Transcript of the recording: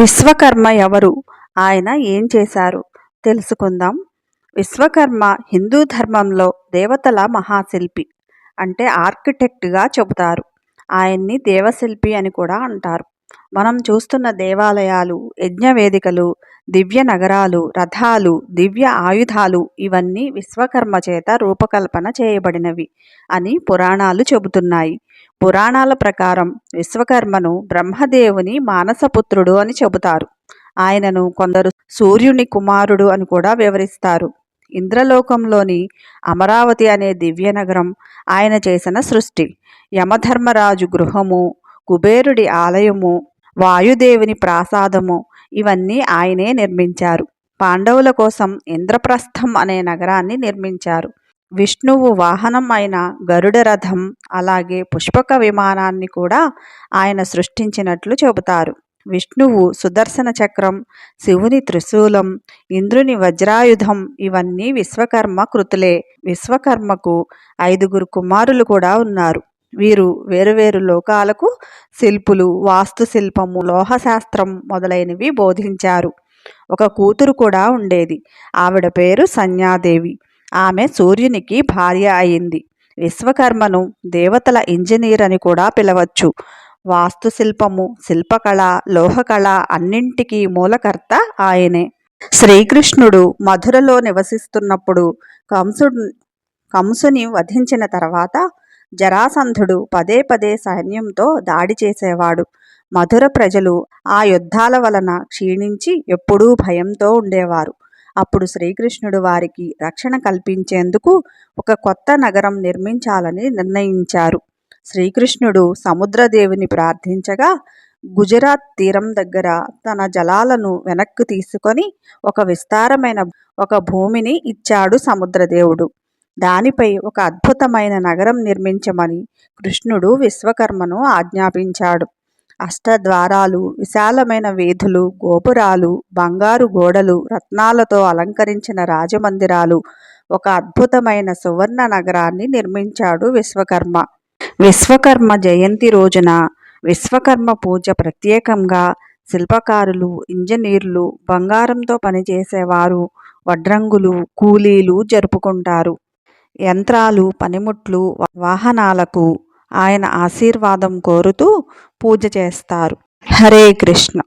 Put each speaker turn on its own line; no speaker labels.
విశ్వకర్మ ఎవరు? ఆయన ఏం చేశారు? తెలుసుకుందాం. విశ్వకర్మ హిందూ ధర్మంలో దేవతల మహాశిల్పి అంటే ఆర్కిటెక్ట్గా చెబుతారు. ఆయన్ని దేవశిల్పి అని కూడా అంటారు. మనం చూస్తున్న దేవాలయాలు యజ్ఞవేదికలు దివ్య నగరాలు రథాలు దివ్య ఆయుధాలు ఇవన్నీ విశ్వకర్మ చేత రూపకల్పన చేయబడినవి అని పురాణాలు చెబుతున్నాయి. పురాణాల ప్రకారం విశ్వకర్మను బ్రహ్మదేవుని మానసపుత్రుడు అని చెబుతారు. ఆయనను కొందరు సూర్యుని కుమారుడు అని కూడా వివరిస్తారు. ఇంద్రలోకంలోని అమరావతి అనే దివ్య నగరం ఆయన చేసిన సృష్టి. యమధర్మరాజు గృహము కుబేరుడి ఆలయము వాయుదేవుని ప్రాసాదము ఇవన్నీ ఆయనే నిర్మించారు. పాండవుల కోసం ఇంద్రప్రస్థం అనే నగరాన్ని నిర్మించారు. విష్ణువు వాహనం అయిన గరుడ రథం అలాగే పుష్పక విమానాన్ని కూడా ఆయన సృష్టించినట్లు చెబుతారు. విష్ణువు సుదర్శన చక్రం శివుని త్రిశూలం ఇంద్రుని వజ్రాయుధం ఇవన్నీ విశ్వకర్మ కృతులే. విశ్వకర్మకు ఐదుగురు కుమారులు కూడా ఉన్నారు. వీరు వేరువేరు లోకాలకు శిల్పులు వాస్తుశిల్పము లోహశాస్త్రం మొదలైనవి బోధించారు. ఒక కూతురు కూడా ఉండేది. ఆవిడ పేరు సన్యాదేవి ఆమె సూర్యునికి భార్య అయింది. విశ్వకర్మను దేవతల ఇంజనీర్ అని కూడా పిలవచ్చు. వాస్తుశిల్పము శిల్పకళ లోహకళ అన్నింటికీ మూలకర్త ఆయనే. శ్రీకృష్ణుడు మధురలో నివసిస్తున్నప్పుడు కంసుడు కంసుని వధించిన తర్వాత జరాసంధుడు పదే పదే సైన్యంతో దాడి చేసేవాడు. మధుర ప్రజలు ఆ యుద్ధాల వలన క్షీణించి ఎప్పుడూ భయంతో ఉండేవారు. అప్పుడు శ్రీకృష్ణుడు వారికి రక్షణ కల్పించేందుకు ఒక కొత్త నగరం నిర్మించాలని నిర్ణయించారు. శ్రీకృష్ణుడు సముద్రదేవిని ప్రార్థించగా గుజరాత్ తీరం దగ్గర తన జలాలను వెనక్కు తీసుకొని ఒక విస్తారమైన ఒక భూమిని ఇచ్చాడు సముద్రదేవుడు. దానిపై ఒక అద్భుతమైన నగరం నిర్మించమని కృష్ణుడు విశ్వకర్మను ఆజ్ఞాపించాడు. అష్టద్వారాలు విశాలమైన వీధులు గోపురాలు బంగారు గోడలు రత్నాలతో అలంకరించిన రాజమందిరాలు ఒక అద్భుతమైన సువర్ణ నగరాన్ని నిర్మించాడు విశ్వకర్మ. విశ్వకర్మ జయంతి రోజున విశ్వకర్మ పూజ ప్రత్యేకంగా శిల్పకారులు ఇంజనీర్లు బంగారంతో పనిచేసేవారు. వడ్రంగులు కూలీలు జరుపుకుంటారు. యంత్రాలు పనిముట్లు వాహనాలకు ఆయన ఆశీర్వాదం కోరుతూ పూజ చేస్తారు. హరే కృష్ణ.